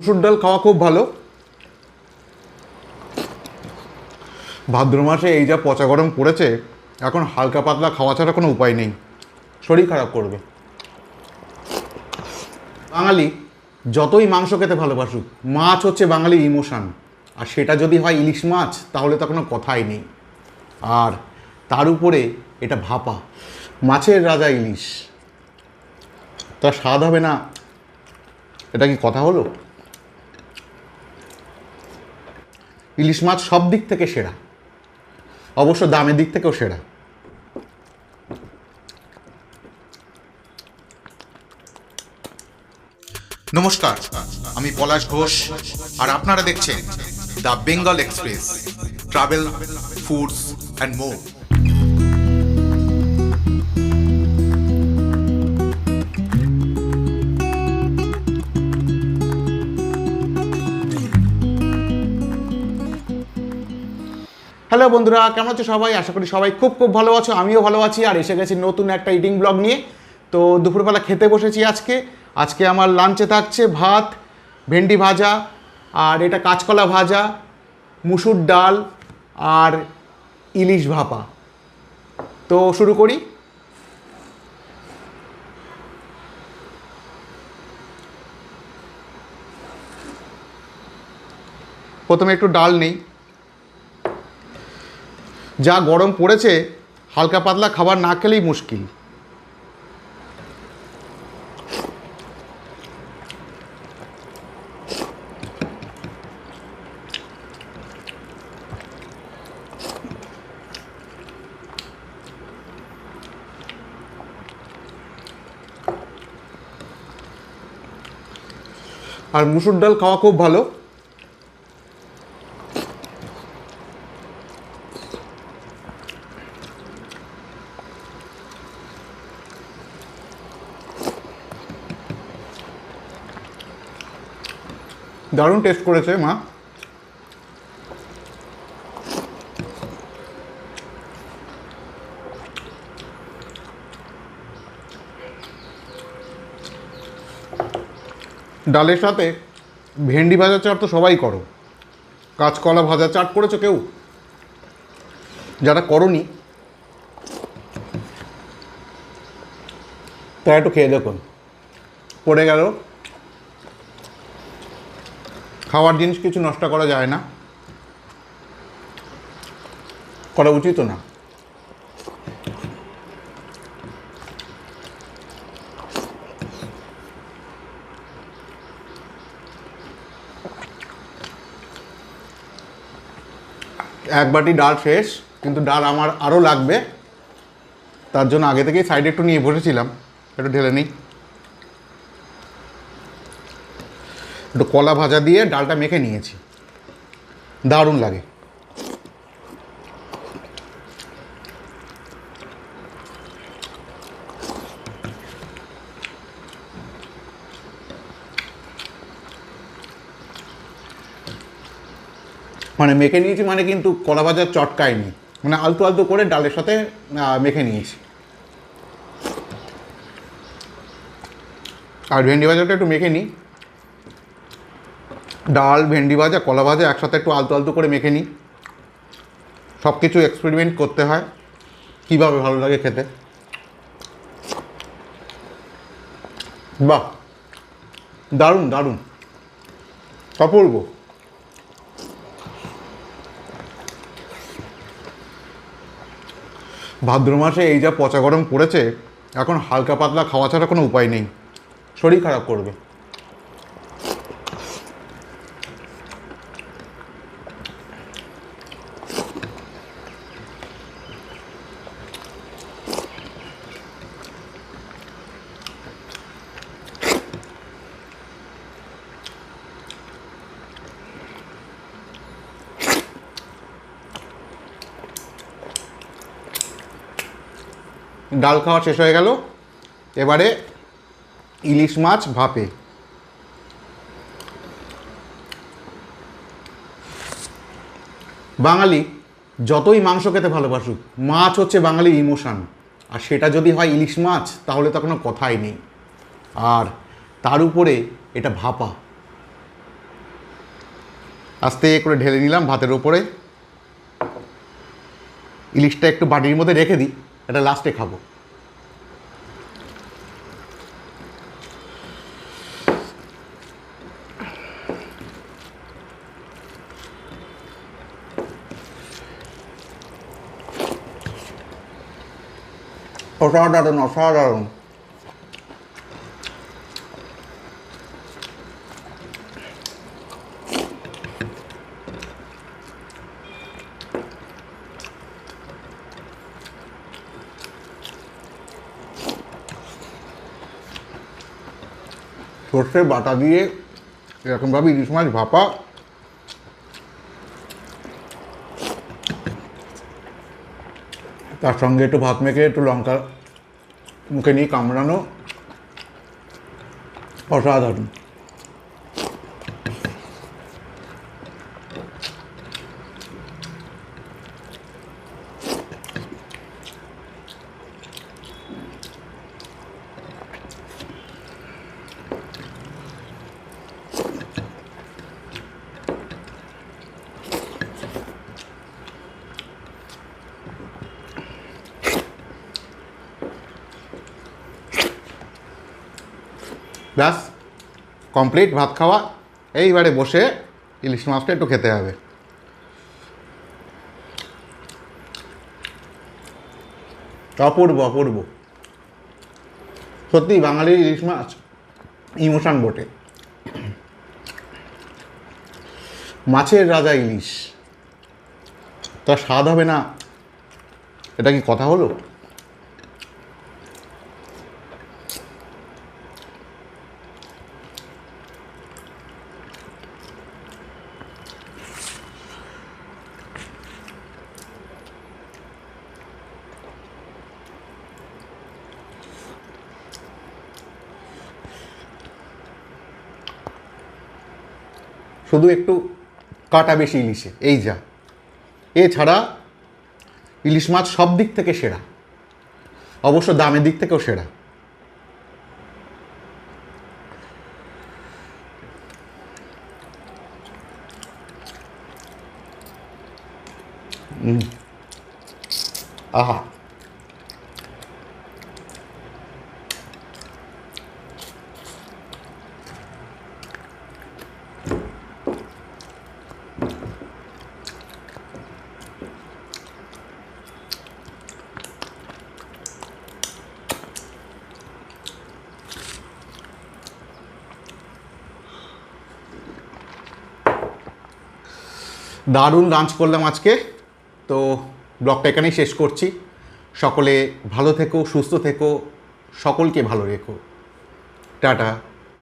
মুসুর ডাল খাওয়া খুব ভালো। ভাদ্র মাসে এই যা পচা গরম পড়েছে, এখন হালকা পাতলা খাওয়া ছাড়া কোনো উপায় নেই। শরীর খারাপ করবে। বাঙালি যতই মাংস খেতে ভালোবাসুক, মাছ হচ্ছে বাঙালির ইমোশান। আর সেটা যদি হয় ইলিশ মাছ, তাহলে তো কোনো কথাই নেই। আর তার উপরে এটা ভাপা। মাছের রাজা ইলিশ। তা স্বাদ হবে না। এটা কি কথা হলো? ইলিশ মাছ সব দিক থেকে সেরা। অবশ্য দামের দিক থেকেও সেরা। নমস্কার, আমি পলাশ ঘোষ আর আপনারা দেখছেন the Bengal Express, travel, foods, and more. Hello বন্ধুরা, কেমন আছো সবাই? আশা করি সবাই খুব খুব ভালো আছো, আমিও ভালো আছি, আর এসে গেছি নতুন একটা ইটিং ব্লগ নিয়ে। তো দুপুরবেলা খেতে বসেছি আজকে। আজকে আমার লাঞ্চে থাকছে ভাত, ভেন্ডি ভাজা, আর এটা কাঁচকলা ভাজা, মুসুর ডাল, আর ইলিশ ভাপা। তো শুরু করি। প্রথমে একটু ডাল নেই। যা গরম পড়েছে, হালকা পাতলা খাবার না খেলেই মুশকিল। আর মুসুর ডাল খাওয়া খুব ভালো। দারুণ টেস্ট করেছে, মা। ডালের সাথে ভেন্ডি ভাজা চাট তো সবাই করো। কাঁচকলা ভাজা চাট করেছ কেউ? যারা করনি, তারা একটু খেয়ে দেখুন। পড়ে গেল। খাওয়ার জিনিস কিছু নষ্ট করা যায় না। করা উচিত না। এক বাটি ডাল শেষ, কিন্তু ডাল আমার আরও লাগবে। তার জন্য আগে থেকেই সাইডে একটু নিয়ে বসেছিলাম, একটু ঢেলে নিই। একটু কলা ভাজা দিয়ে ডালটা মেখে নিয়েছি। দারুণ লাগে। মানে মেখে নিয়েছি মানে কিন্তু কলা ভাজার চটকায়নি। মানে আলতু আলতু করে ডালের সাথে মেখে নিয়েছি। আর ভেন্ডি ভাজাটা একটু মেখে নিই। ডাল, ভেন্ডি ভাজা, কলা ভাজা একসাথে একটু আলতু আলতু করে মেখে নিই। সব কিছু এক্সপেরিমেন্ট করতে হয়। কীভাবে ভালো লাগে খেতে? বাহ! দারুণ দারুণ। অপূর্ব। ভাদ্র মাসে এই যা পচা গরম পড়েছে, এখন হালকা পাতলা খাওয়া ছাড়া কোনো উপায় নেই। শরীর খারাপ করবে। ডাল খাওয়া শেষ হয়ে গেল। এবারে ইলিশ মাছ ভাপে। বাঙালি যতই মাংস খেতে ভালোবাসুক, মাছ হচ্ছে বাঙালির ইমোশান। আর সেটা যদি হয় ইলিশ মাছ, তাহলে তো কোনো কথাই নেই। আর তার উপরে এটা ভাপা। আস্তে করে ঢেলে নিলাম ভাতের ওপরে ইলিশটা একটু বাটির মধ্যে রেখে দিই। এটা লাস্টে খাব। অসাধারণ অসাধারণ। সর্ষের বাটা দিয়ে এরকমভাবে ইলিশ মাছ ভাপা। তার সঙ্গে একটু ভাত মেখে একটু লঙ্কা মুখে নিয়ে কামড়ানো। অসাধারণ। ব্যাস কমপ্লিট ভাত খাওয়া। এইবারে বসে ইলিশ মাছটা একটু খেতে হবে। অপূর্ব অপূর্ব। সত্যি বাঙালির ইলিশ মাছ ইমোশন বটে। মাছের রাজা ইলিশ। তার স্বাদ হবে না। এটা কি কথা হলো? শুধু একটু কাটা বেশি ইলিশে, এই যা। এছাড়া ইলিশ মাছ সব দিক থেকে সেরা, অবশ্য দামের দিক থেকেও সেরা। আহা। দারুণ লাঞ্চ করলাম আজকে। তো ব্লগটা এখানেই শেষ করছি। সকলে ভালো থেকো, সুস্থ থেকো, সকলকে ভালো রেখো। টাটা।